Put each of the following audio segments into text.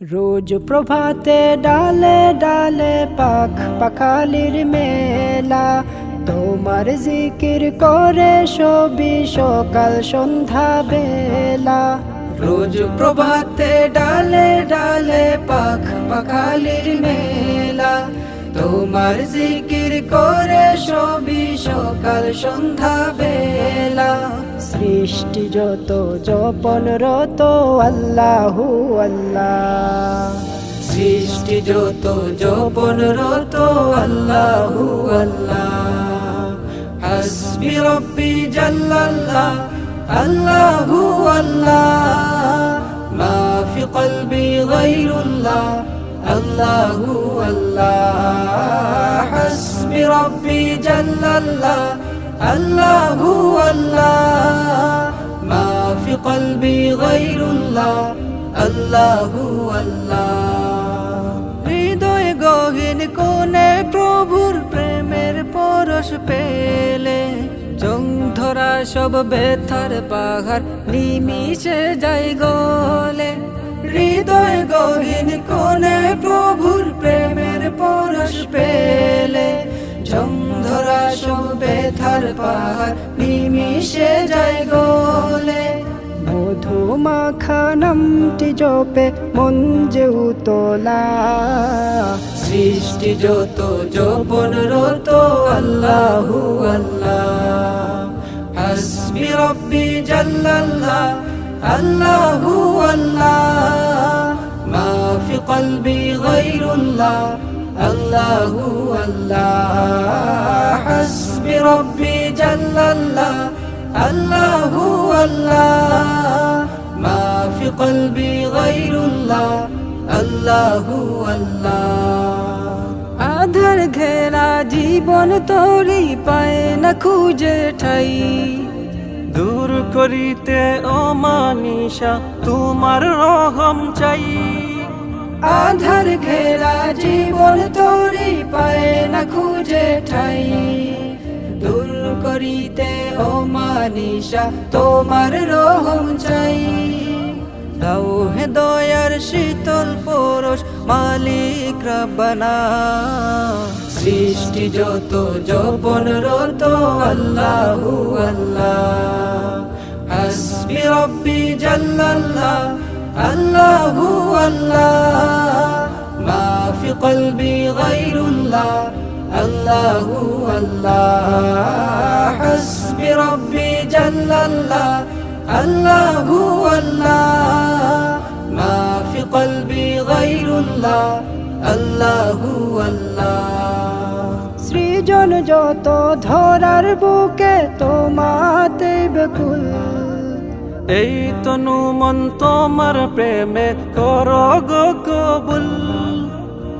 রোজ প্রভাতে ডালে ডালে পাখ পাখালির মেলা। তোমার জিকির করে সবি সকাল সন্ধ্যা বেলা। রোজ প্রভাতে ডালে ডালে পাখ পাখালির মেলা। তোমার জিকির করে সবি সকাল সন্ধ্যা বেলা। সৃষ্টি যত জপন রত, আল্লাহু আল্লাহ। সৃষ্টি যত জপন রত, আল্লাহু আল্লাহ। হাসবি রব্বি জাল্লাল্লাহ, আল্লাহু আল্লাহ। মা ফি কলবি গায়রুল্লাহ, আল্লাহু আল্লাহ। হাসবি রব্বি জাল্লাল্লাহ আল্লাহু আল্লাহ, মা ফি কলবি গায়রুল্লাহ, আল্লাহু আল্লাহ। হৃদয় গগিন কোনে প্রভুর প্রেমের পরশ পেলে জং ধরা সব বেথার পাহাড় নিমিশে যাই গলে। হৃদয় গহীন কোনে প্রভুর প্রেমের পরশ পেলে জং সব ব্যথার পাহাড় নিমিশে যাই গলে। মধু মাখানামটি জপে মন যে উতলা। সৃষ্টি যত জপন রত আল্লাহু আল্লাহ। হাসবি রব্বি জাল্লাল্লাহ আল্লাহু আল্লাহ। মা ফি কলবি গায়রুল্লাহ আল্লাহু আল্লাহ হাসবি রব্বি জাল্লাল্লাহ আল্লাহু আল্লাহ মা ফি কলবি গায়রুল্লাহ আল্লাহু আল্লাহ। আধার ঘেরা জীবন তোরি পায় না খুঁজে ঠাই। দূর করিতে অমানিসা তোমার রহম চাই। আধার ঘেরা তোরি পায় না খুঁজে ঠাই। দূর করিতে ও মানিসা, তোমার রহম চাই। দাও হে দয়ার শীতল পরশ, মালিক রব্বানা। সৃষ্টি যত জপন রত, আল্লাহু আল্লাহ। হাসবি রব্বি আল্লাহ। মা ফি কলবি গায়রুল্লাহ আল্লাহু আল্লাহ হাসবি রব্বি জাল্লাল্লাহ আল্লাহু আল্লাহ মা ফি কলবি গায়রুল্লাহ আল্লাহু আল্লাহ সৃজন যত ধরার বুকে তোমাতে বেকুল। এই তনু মন তোমার প্রেমে কর গো কবুল।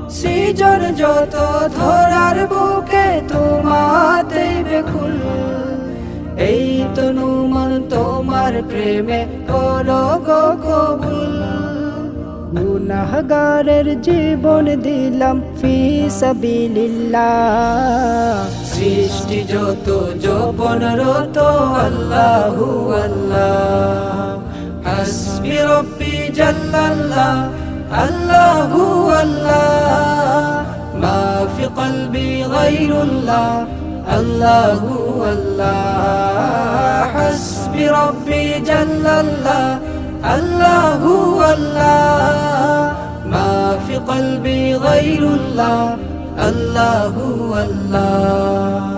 সৃজন যত ধরার বুকে তোমাতে বেকুল এই তনু মন তোমার প্রেমে কর গো কবুল। গুনাহগারের জীবন দিলাম ফি সাবিলিল্লাহ। সৃষ্টি যত জপন রত, আল্লাহু আল্লাহ। হাসবি রব্বি জাল্লাল্লাহ, আল্লাহু আল্লাহ। মা ফি কলবি গায়রুল্লাহ, আল্লাহু আল্লাহ। হাসবি রব্বি জাল্লাল্লাহ আল্লাহু আল্লাহ মা ফি কলবি গায়রুল্লাহ আল্লাহু আল্লাহ।